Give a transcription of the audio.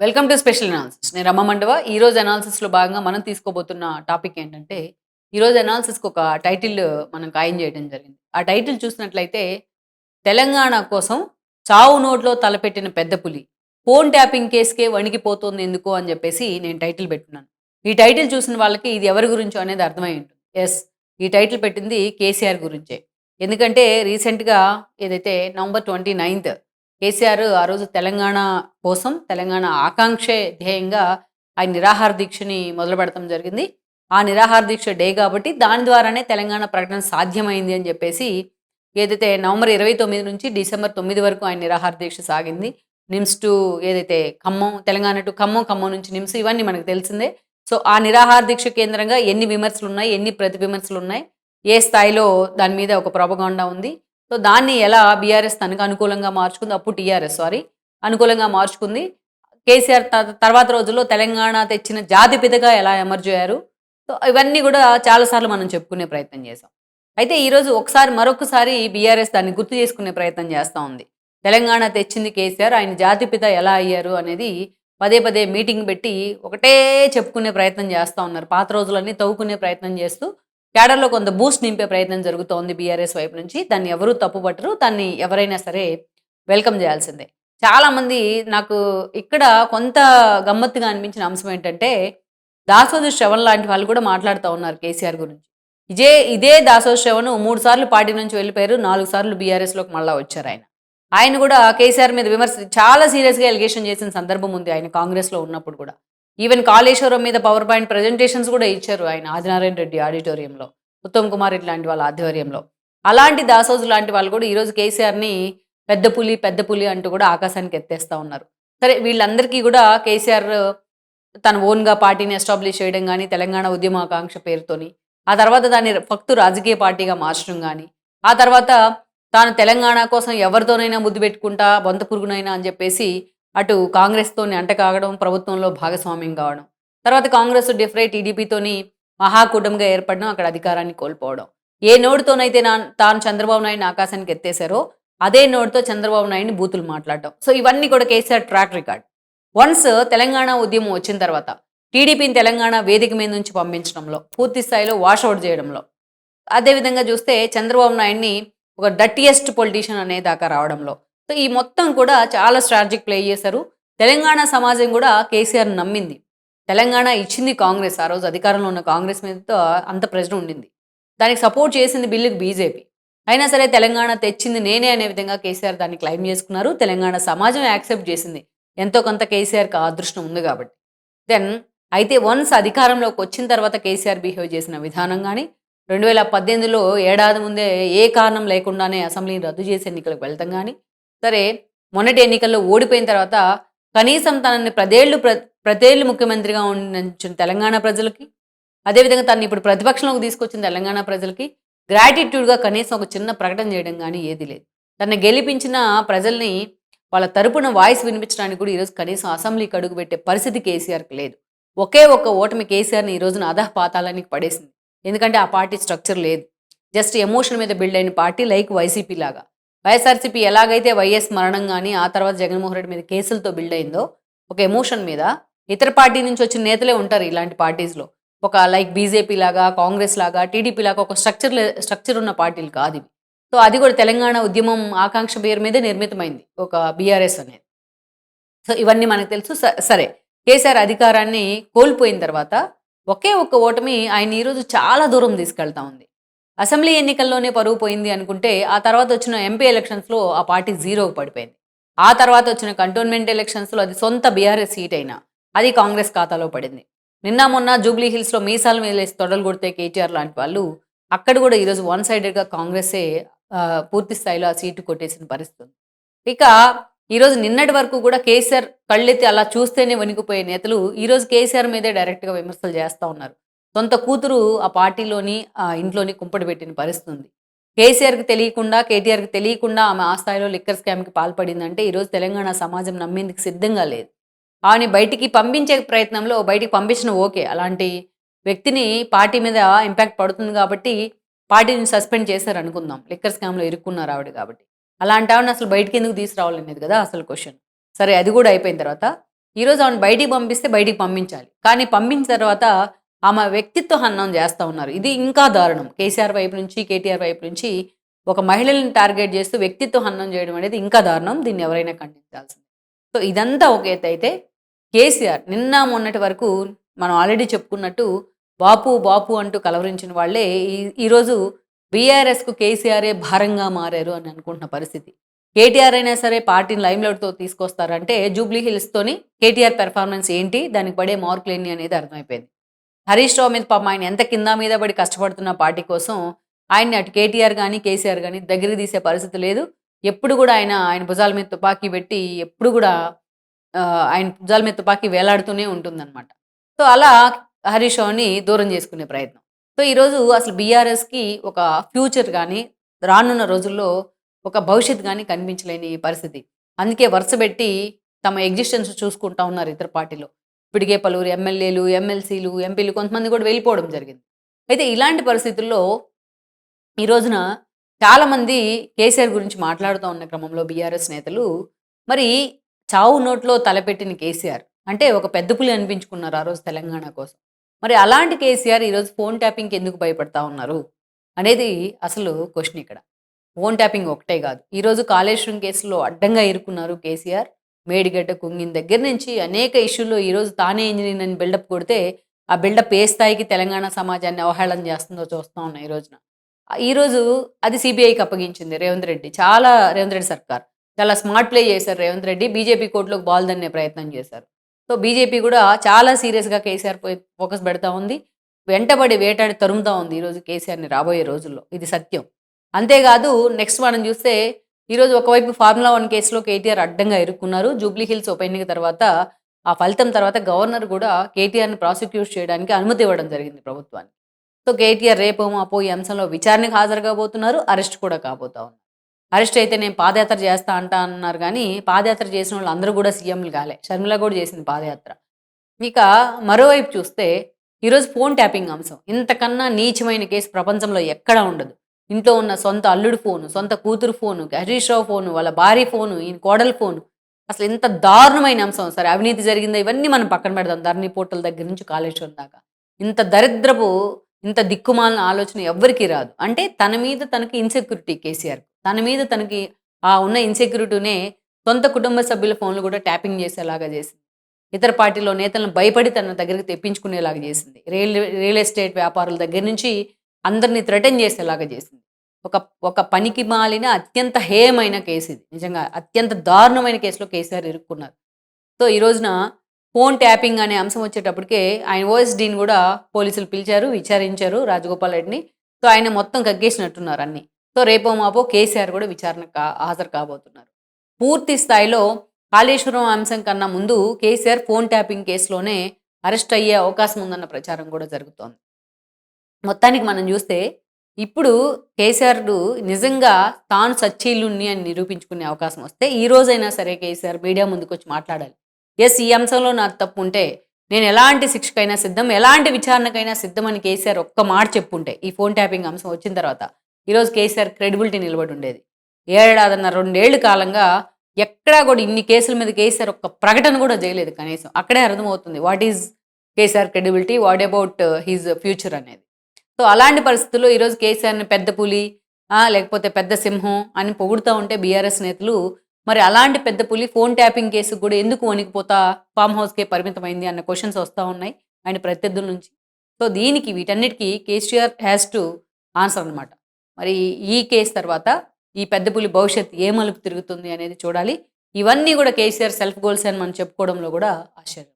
Welcome to special analysis. నేను రమ్మ మండవ. ఈ రోజు అనాలిసిస్లో భాగంగా మనం తీసుకోబోతున్న టాపిక్ ఏంటంటే ఈ రోజు కి ఒక టైటిల్ మనం ఖాయం చేయడం జరిగింది. ఆ టైటిల్ చూసినట్లయితే తెలంగాణ కోసం చావు నోట్లో తలపెట్టిన పెద్ద పులి ఫోన్ ట్యాపింగ్ కేసుకే వణికిపోతుంది ఎందుకు అని చెప్పేసి నేను టైటిల్ పెట్టున్నాను. ఈ టైటిల్ చూసిన వాళ్ళకి ఇది ఎవరి గురించో అనేది అర్థమై ఉంటుంది. ఎస్ ఈ టైటిల్ పెట్టింది కేసీఆర్ గురించే. ఎందుకంటే రీసెంట్గా ఏదైతే నవంబర్ ట్వంటీ నైన్త్ కేసీఆర్ ఆ రోజు తెలంగాణ కోసం తెలంగాణ ఆకాంక్షే ధ్యేయంగా ఆయన నిరాహార దీక్షని మొదలు పెడతాం జరిగింది. ఆ నిరాహార దీక్ష డే కాబట్టి దాని ద్వారానే తెలంగాణ ప్రకటన సాధ్యమైంది అని చెప్పేసి ఏదైతే నవంబర్ ఇరవై తొమ్మిది నుంచి డిసెంబర్ తొమ్మిది వరకు ఆయన నిరాహార దీక్ష సాగింది. నిమ్స్ టు ఏదైతే ఖమ్మం తెలంగాణ టు ఖమ్మం ఖమ్మం నుంచి నిమ్స్ ఇవన్నీ మనకు తెలిసిందే. సో ఆ నిరాహార దీక్ష కేంద్రంగా ఎన్ని విమర్శలు ఉన్నాయి ఎన్ని ప్రతి విమర్శలు ఉన్నాయి ఏ స్థాయిలో దాని మీద ఒక propaganda ఉంది. సో దాన్ని ఎలా బీఆర్ఎస్ తనకు అనుకూలంగా మార్చుకుంది? అప్పుడు టీఆర్ఎస్ సారీ అనుకూలంగా మార్చుకుంది. కేసీఆర్ తర్వాత రోజుల్లో తెలంగాణ తెచ్చిన జాతిపితగా ఎలా ఎమర్జ్ అయ్యారు? సో ఇవన్నీ కూడా చాలాసార్లు మనం చెప్పుకునే ప్రయత్నం చేసాం అయితే ఈరోజు ఒకసారి మరొకసారి బీఆర్ఎస్ దాన్ని గుర్తు చేసుకునే ప్రయత్నం చేస్తూ ఉంది. తెలంగాణ తెచ్చింది కేసీఆర్ ఆయన జాతిపిత ఎలా అయ్యారు అనేది పదే పదే మీటింగ్ పెట్టి ఒకటే చెప్పుకునే ప్రయత్నం చేస్తూ ఉన్నారు. పాత రోజులన్నీ తవ్వుకునే ప్రయత్నం చేస్తూ కేడర్లో కొంత బూస్ట్ నింపే ప్రయత్నం జరుగుతోంది బీఆర్ఎస్ వైపు నుంచి. దాన్ని ఎవరూ తప్పుపట్టరు దాన్ని ఎవరైనా సరే వెల్కమ్ చేయాల్సిందే. చాలామంది నాకు ఇక్కడ కొంత గమ్మత్తుగా అనిపించిన అంశం ఏంటంటే దాసోజు శ్రవణ్ లాంటి వాళ్ళు కూడా మాట్లాడుతూ ఉన్నారు కేసీఆర్ గురించి. ఇదే ఇదే దాసోజు శ్రవణ్ మూడు సార్లు పార్టీ నుంచి వెళ్ళిపోయారు. నాలుగు సార్లు బీఆర్ఎస్లోకి మళ్ళా వచ్చారు ఆయన. ఆయన కూడా కేసీఆర్ మీద విమర్శ చాలా సీరియస్గా ఎలిగేషన్ చేసిన సందర్భం ఉంది ఆయన కాంగ్రెస్లో ఉన్నప్పుడు కూడా. ఈవెన్ కాళేశ్వరం మీద పవర్ పాయింట్ ప్రజెంటేషన్స్ కూడా ఇచ్చారు ఆయన ఆదినారాయణ రెడ్డి ఆడిటోరియంలో. ఉత్తమ్ కుమార్ ఇట్లాంటి వాళ్ళ ఆధ్వర్యంలో. అలాంటి దాసోజు లాంటి వాళ్ళు కూడా ఈరోజు కేసీఆర్ని పెద్ద పులి పెద్ద పులి అంటూ కూడా ఆకాశానికి ఎత్తేస్తా ఉన్నారు. సరే వీళ్ళందరికీ కూడా కేసీఆర్ తన ఓన్గా పార్టీని ఎస్టాబ్లిష్ చేయడం కానీ తెలంగాణ ఉద్యమాకాంక్ష పేరుతోని ఆ తర్వాత దాన్ని ఫక్తు రాజకీయ పార్టీగా మార్చడం కానీ ఆ తర్వాత తాను తెలంగాణ కోసం ఎవరితోనైనా ముద్దు పెట్టుకుంటా బొంత పురుగునైనా అని చెప్పేసి అటు కాంగ్రెస్తోని అంటకాగడం ప్రభుత్వంలో భాగస్వామ్యం కావడం తర్వాత కాంగ్రెస్ డిఫరెంట్ టీడీపీతోని మహాకూటమిగా ఏర్పడడం అక్కడ అధికారాన్ని కోల్పోవడం. ఏ నోడుతోనైతే నా తాను చంద్రబాబు నాయుడిని ఆకాశానికి ఎత్తేశారో అదే నోడుతో చంద్రబాబు నాయుడిని బూతులు మాట్లాడటం సో ఇవన్నీ కూడా KCR track record. Once Telangana ఉద్యమం వచ్చిన తర్వాత టీడీపీని తెలంగాణ వేదిక మీద నుంచి పంపించడంలో పూర్తి స్థాయిలో వాషౌట్ చేయడంలో అదేవిధంగా చూస్తే చంద్రబాబు నాయుడిని ఒక డట్టియెస్ట్ పొలిటీషియన్ అనే దాకా రావడంలో సో ఈ మొత్తం కూడా చాలా స్ట్రాటజిక్ ప్లే చేశారు. తెలంగాణ సమాజం కూడా కేసీఆర్ నమ్మింది. తెలంగాణ ఇచ్చింది కాంగ్రెస్. ఆ రోజు అధికారంలో ఉన్న కాంగ్రెస్ మీద అంత ప్రెజర్ ఉండింది. దానికి సపోర్ట్ చేసింది బిల్లుకి బీజేపీ. అయినా సరే తెలంగాణ తెచ్చింది నేనే అనే విధంగా కేసీఆర్ దాన్ని క్లైమ్ చేసుకున్నారు. తెలంగాణ సమాజం యాక్సెప్ట్ చేసింది. ఎంతో కొంత కేసీఆర్కి అదృష్టం ఉంది కాబట్టి. దెన్ అయితే వన్స్ అధికారంలోకి వచ్చిన తర్వాత కేసీఆర్ బిహేవ్ చేసిన విధానం కానీ రెండు వేల పద్దెనిమిదిలో ఏడాది ముందే ఏ కారణం లేకుండానే అసెంబ్లీని రద్దు చేసి ఎన్నికలకు వెళ్తాం కానీ సరే మొన్నటి ఎన్నికల్లో ఓడిపోయిన తర్వాత కనీసం తనని ప్రదేళ్ళు ప్ర ప్రతేళ్ళు ముఖ్యమంత్రిగా ఉంచిన తెలంగాణ ప్రజలకి అదేవిధంగా తను ఇప్పుడు ప్రతిపక్షంలోకి తీసుకొచ్చిన తెలంగాణ ప్రజలకి గ్రాటిట్యూడ్గా కనీసం ఒక చిన్న ప్రకటన చేయడం కానీ ఏది లేదు. తనని గెలిపించిన ప్రజల్ని వాళ్ళ తరపున వాయిస్ వినిపించడానికి కూడా ఈరోజు కనీసం అసెంబ్లీకి అడుగు పెట్టే పరిస్థితి కేసీఆర్కి లేదు. ఒకే ఒక్క ఓటమి కేసీఆర్ని ఈ రోజున అధహ పాతాలానికి పడేసింది. ఎందుకంటే ఆ పార్టీ స్ట్రక్చర్ లేదు. జస్ట్ ఎమోషన్ మీద బిల్డ్ అయిన పార్టీ లైక్ వైసీపీ లాగా. వైఎస్ఆర్సీపీ ఎలాగైతే వైఎస్ మరణం కానీ ఆ తర్వాత జగన్మోహన్ రెడ్డి మీద కేసులతో బిల్డ్ అయిందో ఒక ఎమోషన్ మీద ఇతర పార్టీ నుంచి వచ్చిన నేతలే ఉంటారు ఇలాంటి పార్టీస్లో ఒక లైక్ బీజేపీ లాగా కాంగ్రెస్ లాగా టీడీపీ లాగా ఒక స్ట్రక్చర్ స్ట్రక్చర్ ఉన్న పార్టీలు కాదు ఇవి. సో అది కూడా తెలంగాణ ఉద్యమం ఆకాంక్ష పేరు మీదే నిర్మితమైంది ఒక బీఆర్ఎస్ అనేది. సో ఇవన్నీ మనకు తెలుసు. స- సరే కేసీఆర్ అధికారాన్ని కోల్పోయిన తర్వాత ఒకే ఒక్క ఓటమి ఆయన ఈరోజు చాలా దూరం తీసుకెళ్తా ఉంది. అసెంబ్లీ ఎన్నికల్లోనే పరువు పోయింది అనుకుంటే ఆ తర్వాత వచ్చిన ఎంపీ ఎలక్షన్స్లో ఆ పార్టీ జీరోకు పడిపోయింది. ఆ తర్వాత వచ్చిన కంటోన్మెంట్ ఎలక్షన్స్లో అది సొంత బీఆర్ఎస్ సీట్ అయినా అది కాంగ్రెస్ ఖాతాలో పడింది. నిన్న మొన్న జూబ్లీ హిల్స్లో మీసాలు వేలేసి తొడలు కొడితే కేటీఆర్ లాంటి వాళ్ళు అక్కడ కూడా ఈరోజు వన్ సైడెడ్గా కాంగ్రెసే పూర్తి స్థాయిలో ఆ సీటు కొట్టేసిన పరిస్థితి ఇక ఈరోజు నిన్నటి వరకు కూడా కేసీఆర్ కళ్ళెత్తి అలా చూస్తేనే వణికిపోయే నేతలు ఈరోజు కేసీఆర్ మీదే డైరెక్ట్గా విమర్శలు చేస్తూ ఉన్నారు. సొంత కూతురు ఆ పార్టీలోని ఆ ఇంట్లోని కుంపడి పెట్టిన పరిస్థితి ఉంది కేసీఆర్కి తెలియకుండా కేటీఆర్కి తెలియకుండా ఆమె ఆ స్థాయిలో లిక్కర్ స్కామ్కి పాల్పడిందంటే ఈరోజు తెలంగాణ సమాజం నమ్మేందుకు సిద్ధంగా లేదు. ఆమెని బయటికి పంపించే ప్రయత్నంలో బయటికి పంపించిన ఓకే. అలాంటి వ్యక్తిని పార్టీ మీద ఇంపాక్ట్ పడుతుంది కాబట్టి పార్టీని సస్పెండ్ చేశారు అనుకుందాం. లిక్కర్ స్కామ్లో ఇరుక్కున్నారు ఆవిడ కాబట్టి. అలాంటి ఆవిడని అసలు బయటికి ఎందుకు తీసుకురావాలనేది కదా అసలు క్వశ్చన్. సరే అది కూడా అయిపోయిన తర్వాత ఈరోజు ఆమెను బయటికి పంపిస్తే బయటికి పంపించాలి. కానీ పంపించిన తర్వాత ఆమె వ్యక్తిత్వ హన్నం చేస్తూ ఉన్నారు. ఇది ఇంకా దారుణం. కేసీఆర్ వైపు నుంచి కేటీఆర్ వైపు నుంచి ఒక మహిళలను టార్గెట్ చేస్తూ వ్యక్తిత్వ హన్నం చేయడం అనేది ఇంకా దారుణం. దీన్ని ఎవరైనా ఖండించాల్సింది. సో ఇదంతా ఒక ఎత్తు అయితే కేసీఆర్ నిన్న మొన్నటి వరకు మనం ఆల్రెడీ చెప్పుకున్నట్టు బాపు బాపు అంటూ కలవరించిన వాళ్ళే ఈ- ఈరోజు బీఆర్ఎస్కు కేసీఆరే భారంగా మారారు అని అనుకుంటున్న పరిస్థితి. కేటీఆర్ అయినా సరే పార్టీని లైమ్లైట్తో తీసుకొస్తారంటే జూబ్లీ హిల్స్తోని కేటీఆర్ పెర్ఫార్మెన్స్ ఏంటి? దానికి పడే మార్కులు ఎన్ని అనేది అర్థమైపోయింది. హరీష్ రావు మీద పాపం ఆయన ఎంత కింద మీద పడి కష్టపడుతున్న పార్టీ కోసం ఆయన్ని అటు కేటీఆర్ కానీ కేసీఆర్ కానీ దగ్గర తీసే పరిస్థితి లేదు. ఎప్పుడు కూడా ఆయన ఆయన భుజాల మీద తుపాకీ పెట్టి ఎప్పుడు కూడా ఆయన భుజాల మీద తుపాకీ వేలాడుతూనే ఉంటుందన్నమాట. సో అలా హరీష్ రావుని దూరం చేసుకునే ప్రయత్నం. సో ఈరోజు అసలు బీఆర్ఎస్కి ఒక ఫ్యూచర్ కానీ రానున్న రోజుల్లో ఒక భవిష్యత్ కానీ కనిపించలేని పరిస్థితి. అందుకే వరుస పెట్టి తమ ఎగ్జిస్టెన్స్ చూసుకుంటా ఉన్నారు ఇతర పార్టీలో. ఇప్పటికే పలువురు ఎమ్మెల్యేలు ఎమ్మెల్సీలు ఎంపీలు కొంతమంది కూడా వెళ్ళిపోవడం జరిగింది. అయితే ఇలాంటి పరిస్థితుల్లో ఈ రోజున చాలామంది కేసీఆర్ గురించి మాట్లాడుతూ ఉన్న క్రమంలో బీఆర్ఎస్ నేతలు మరి చావు నోట్లో తలపెట్టిన కేసీఆర్ అంటే ఒక పెద్ద పులి అనిపించుకున్నారు ఆ రోజు తెలంగాణ కోసం. మరి అలాంటి కేసీఆర్ ఈరోజు ఫోన్ ట్యాపింగ్కి ఎందుకు భయపడతా ఉన్నారు అనేది అసలు క్వశ్చన్ ఇక్కడ. ఫోన్ ట్యాపింగ్ ఒకటే కాదు. ఈరోజు కాళేశ్వరం కేసులో అడ్డంగా ఇరుక్కున్నారు కేసీఆర్. మేడిగడ్డ కుంగిన దగ్గర నుంచి అనేక ఇష్యూల్లో ఈరోజు తానే ఇంజనీర్ అని బిల్డప్ కొడితే ఆ బిల్డప్ ఏ స్థాయికి తెలంగాణ సమాజాన్ని అవహేళన చేస్తుందో చూస్తూ ఉన్నాం ఈ రోజున. ఈరోజు అది సిబిఐకి అప్పగించింది రేవంత్ రెడ్డి. చాలా రేవంత్ రెడ్డి సర్కార్. చాలా స్మార్ట్ ప్లే చేశారు రేవంత్ రెడ్డి. బీజేపీ కోర్టులోకి బాల్ దన్నే ప్రయత్నం చేశారు. సో బీజేపీ కూడా చాలా సీరియస్గా కేసీఆర్ పై ఫోకస్ పెడతా ఉంది. వెంటబడి వేటాడి తరుముతా ఉంది ఈరోజు కేసీఆర్ని రాబోయే రోజుల్లో. ఇది సత్యం. అంతేకాదు నెక్స్ట్ మనం చూస్తే ఈరోజు ఒకవైపు ఫార్ములా వన్ కేసులో కేటీఆర్ అడ్డంగా ఇరుక్కున్నారు. జూబ్లీ హిల్స్ ఉప ఎన్నిక తర్వాత ఆ ఫలితం తర్వాత గవర్నర్ కూడా కేటీఆర్ని ప్రాసిక్యూట్ చేయడానికి అనుమతి ఇవ్వడం జరిగింది ప్రభుత్వానికి. సో కేటీఆర్ రేపు మాపో ఈ అంశంలో విచారణకు హాజరు కాబోతున్నారు అరెస్ట్ కూడా కాబోతా ఉన్నారు. అరెస్ట్ అయితే నేను పాదయాత్ర చేస్తా అంటా అన్నారు కానీ పాదయాత్ర చేసిన వాళ్ళు అందరూ కూడా సీఎంలు కాలే. షర్మిల కూడా చేసింది పాదయాత్ర. ఇక మరోవైపు చూస్తే ఈరోజు ఫోన్ ట్యాపింగ్ అంశం. ఇంతకన్నా నీచమైన కేసు ప్రపంచంలో ఎక్కడా ఉండదు. ఇంట్లో ఉన్న సొంత అల్లుడు ఫోను సొంత కూతురు ఫోను హరీష్ రావు ఫోను వాళ్ళ భార్య ఫోను ఈయన కోడల ఫోను. అసలు ఇంత దారుణమైన అంశం సరే. అవినీతి జరిగిందా? ఇవన్నీ మనం పక్కన పెడదాం. ధరణి పోర్టల్ దగ్గర నుంచి కాళేశ్వరం దాకా. ఇంత దరిద్రపు ఇంత దిక్కుమాలిన ఆలోచన ఎవ్వరికి రాదు. అంటే తన మీద తనకి ఇన్సెక్యూరిటీ కేసీఆర్. తన మీద తనకి ఆ ఉన్న ఇన్సెక్యూరిటీనే సొంత కుటుంబ సభ్యుల ఫోన్లు కూడా ట్యాపింగ్ చేసేలాగా చేసింది. ఇతర పార్టీలో నేతలను భయపడి తన దగ్గరికి తెప్పించుకునేలాగా చేసింది. రియల్ రియల్ ఎస్టేట్ వ్యాపారుల దగ్గర నుంచి అందరినీ థ్రెటన్ చేసేలాగా చేసింది. ఒక ఒక పనికి మాలిన అత్యంత హేయమైన కేసు ఇది. నిజంగా అత్యంత దారుణమైన కేసులో కేసీఆర్ ఇరుక్కున్నారు. సో ఈ రోజున ఫోన్ ట్యాపింగ్ అనే అంశం వచ్చేటప్పటికే ఆయన ఓఎస్డీని కూడా పోలీసులు పిలిచారు విచారించారు రాజగోపాల్ రెడ్డిని. సో ఆయన మొత్తం కగ్గేసినట్టున్నారు అన్ని. సో రేపో మాపో కేసీఆర్ కూడా విచారణకు కా- హాజరు కాబోతున్నారు. పూర్తి స్థాయిలో కాళేశ్వరం అంశం కన్నా ముందు కేసీఆర్ ఫోన్ ట్యాపింగ్ కేసులోనే అరెస్ట్ అయ్యే అవకాశం ఉందన్న ప్రచారం కూడా జరుగుతోంది. మొత్తానికి మనం చూస్తే ఇప్పుడు కేసీఆర్ నిజంగా తాను సచ్చీలుణ్ణి అని నిరూపించుకునే అవకాశం వస్తే ఈ రోజైనా సరే కేసీఆర్ మీడియా ముందుకు వచ్చి మాట్లాడాలి. ఎస్ ఈ అంశంలో నాకు తప్పు ఉంటే నేను ఎలాంటి శిక్షకైనా సిద్ధం ఎలాంటి విచారణకైనా సిద్ధం అని కేసీఆర్ ఒక్క మాట చెప్పుంటే ఈ ఫోన్ ట్యాపింగ్ అంశం వచ్చిన తర్వాత ఈరోజు కేసీఆర్ క్రెడిబిలిటీ నిలబడి ఉండేది ఏడాదన్న రెండేళ్ళ కాలంగా ఎక్కడా కూడా ఇన్ని కేసుల మీద కేసీఆర్ ఒక్క ప్రకటన కూడా చేయలేదు కనీసం. అక్కడే అర్థమవుతుంది what is KCR credibility what about his future అనేది. సో అలాంటి పరిస్థితుల్లో ఈరోజు కేసీఆర్ని పెద్ద పులి లేకపోతే పెద్ద సింహం అని పొగుడుతూ ఉంటే బీఆర్ఎస్ నేతలు మరి అలాంటి పెద్ద పులి ఫోన్ ట్యాపింగ్ కేసు కూడా ఎందుకు వణికిపోతా ఫామ్ హౌస్కే పరిమితమైంది అన్న క్వశ్చన్స్ వస్తూ ఉన్నాయి ఆయన ప్రత్యర్థుల నుంచి. సో దీనికి వీటన్నిటికీ కేసీఆర్ హ్యాస్ టు ఆన్సర్ అన్నమాట. మరి ఈ కేసు తర్వాత ఈ పెద్ద పులి భవిష్యత్ ఏ మలుపు తిరుగుతుంది అనేది చూడాలి. ఇవన్నీ కూడా కేసీఆర్ సెల్ఫ్ గోల్స్ అని మనం చెప్పుకోవడంలో కూడా ఆశ్చర్యం.